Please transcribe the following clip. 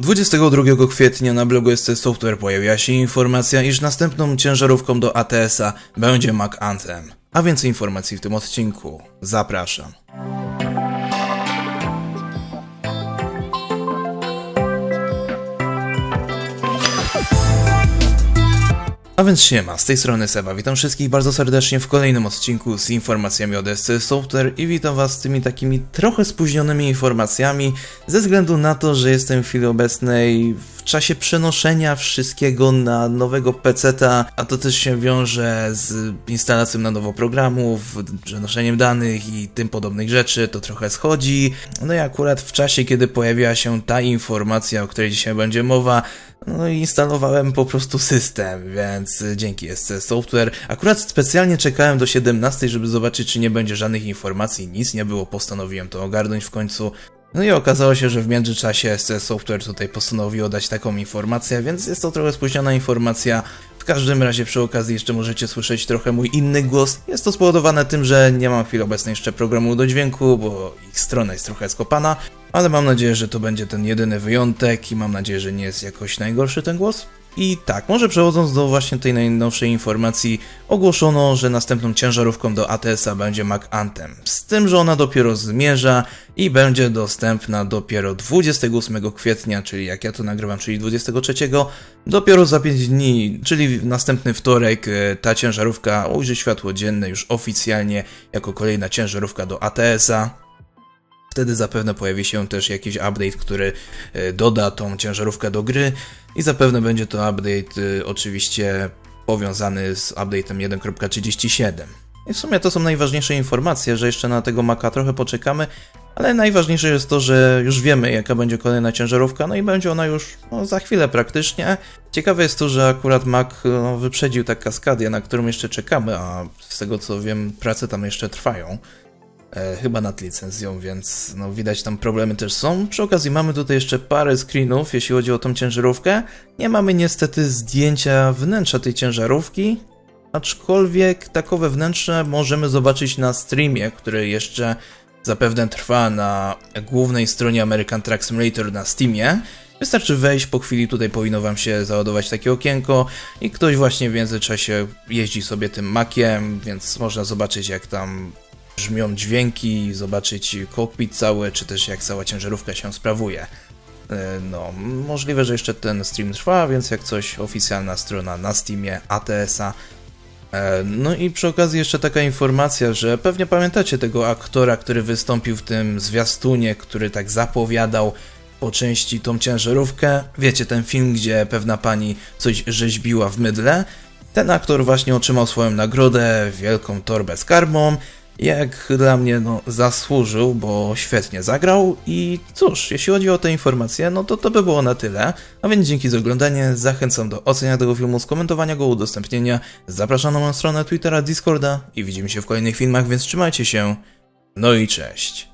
22 kwietnia na blogu SC Software pojawiła się informacja, iż następną ciężarówką do ATS-a będzie Mac Anthem. A więcej informacji w tym odcinku. Zapraszam. A więc siema, z tej strony Seba, witam wszystkich bardzo serdecznie w kolejnym odcinku z informacjami od SC Software i witam was z tymi takimi trochę spóźnionymi informacjami ze względu na to, że jestem w chwili obecnej w czasie przenoszenia wszystkiego na nowego peceta, a to też się wiąże z instalacją na nowo programów, przenoszeniem danych i tym podobnych rzeczy, to trochę schodzi. No i akurat w czasie, kiedy pojawiła się ta informacja, o której dzisiaj będzie mowa, no i instalowałem po prostu system, więc dzięki SC Software. Akurat specjalnie czekałem do 17, żeby zobaczyć, czy nie będzie żadnych informacji, nic nie było, postanowiłem to ogarnąć w końcu. No i okazało się, że w międzyczasie SC Software tutaj postanowiło dać taką informację, więc jest to trochę spóźniona informacja. W każdym razie przy okazji jeszcze możecie słyszeć trochę mój inny głos. Jest to spowodowane tym, że nie mam w chwili obecnej jeszcze programu do dźwięku, bo ich strona jest trochę skopana, ale mam nadzieję, że to będzie ten jedyny wyjątek i mam nadzieję, że nie jest jakoś najgorszy ten głos. I tak, może przechodząc do właśnie tej najnowszej informacji, ogłoszono, że następną ciężarówką do ATS-a będzie Mac Anthem. Z tym, że ona dopiero zmierza i będzie dostępna dopiero 28 kwietnia, czyli jak ja to nagrywam, czyli 23, dopiero za 5 dni, czyli następny wtorek e, ta ciężarówka ujrzy światło dzienne już oficjalnie jako kolejna ciężarówka do ATS-a. Wtedy zapewne pojawi się też jakiś update, który e, doda tą ciężarówkę do gry i zapewne będzie to update e, oczywiście powiązany z update'em 1.37. I w sumie to są najważniejsze informacje, że jeszcze na tego Maca trochę poczekamy, ale najważniejsze jest to, że już wiemy jaka będzie kolejna ciężarówka, no i będzie ona już no, za chwilę praktycznie. Ciekawe jest to, że akurat Mac no, wyprzedził tak kaskadię, na którą jeszcze czekamy, a z tego co wiem prace tam jeszcze trwają e, chyba nad licencją, więc no widać tam problemy też są. Przy okazji mamy tutaj jeszcze parę screenów, jeśli chodzi o tą ciężarówkę. Nie mamy niestety zdjęcia wnętrza tej ciężarówki, aczkolwiek takowe wnętrze możemy zobaczyć na streamie, który jeszcze zapewne trwa na głównej stronie American Truck Simulator na Steamie. Wystarczy wejść, po chwili tutaj powinno wam się załadować takie okienko i ktoś właśnie w międzyczasie jeździ sobie tym makiem, więc można zobaczyć jak tam brzmią dźwięki, zobaczyć kokpit cały, czy też jak cała ciężarówka się sprawuje. E, No, możliwe, że jeszcze ten stream trwa, więc jak coś oficjalna strona na Steamie ATS-a. E, No i przy okazji jeszcze taka informacja, że pewnie pamiętacie tego aktora, który wystąpił w tym zwiastunie, który tak zapowiadał po części tą ciężarówkę. Wiecie, ten film, gdzie pewna pani coś rzeźbiła w mydle. Ten aktor właśnie otrzymał swoją nagrodę, wielką torbę z karmą. Jak dla mnie, no, zasłużył, bo świetnie zagrał. I cóż, jeśli chodzi o te informacje, no to to by było na tyle. A więc dzięki za oglądanie, zachęcam do oceniania tego filmu, skomentowania go, udostępnienia. Zapraszam na moją stronę Twittera, Discorda i widzimy się w kolejnych filmach, więc trzymajcie się. No i cześć.